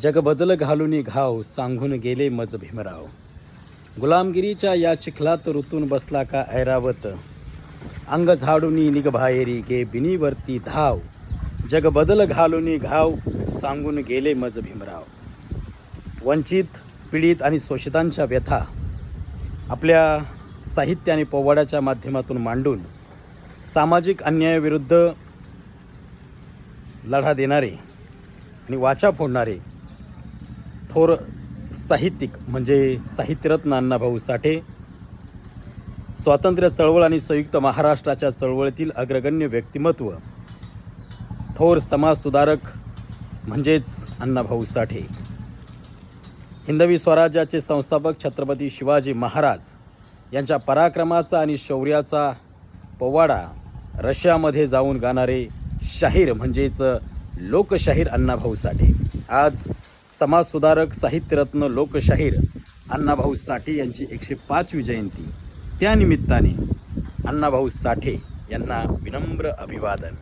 जग बदल घालून घाव सांगून गेले मज भीमराव. गुलामगिरीच्या या चिखलात ऋतून बसला का ऐरावत? अंग झाडूनी निघ गे बिनीवरती धाव. जगबदल घालून घाव सांगून गेले मज भीमराव. वंचित पीडित आणि शोषितांच्या व्यथा. आपल्या साहित्य आणि पोवाड्याच्या माध्यमातून मांडून सामाजिक अन्यायाविरुद्ध लढा देणारे आणि वाचा फोडणारे थोर साहित्यिक म्हणजे साहित्यरत्न अण्णाभाऊ साठे. स्वातंत्र्य चळवळ आणि संयुक्त महाराष्ट्राच्या चळवळीतील अग्रगण्य व्यक्तिमत्व. थोर समाजसुधारक म्हणजेच अण्णाभाऊ साठे. हिंदवी स्वराज्याचे संस्थापक छत्रपती शिवाजी महाराज यांच्या पराक्रमाचा आणि शौर्याचा पोवाडा रशियामध्ये जाऊन गाणारे शाहीर म्हणजेच लोकशाहीर अण्णाभाऊ साठे. आज समाजसुधारक साहित्यरत्न लोकशाहीर अण्णाभाऊ साठे यांची एकशे पाचवी जयंती. त्यानिमित्ताने अण्णाभाऊ साठे यांना विनम्र अभिवादन.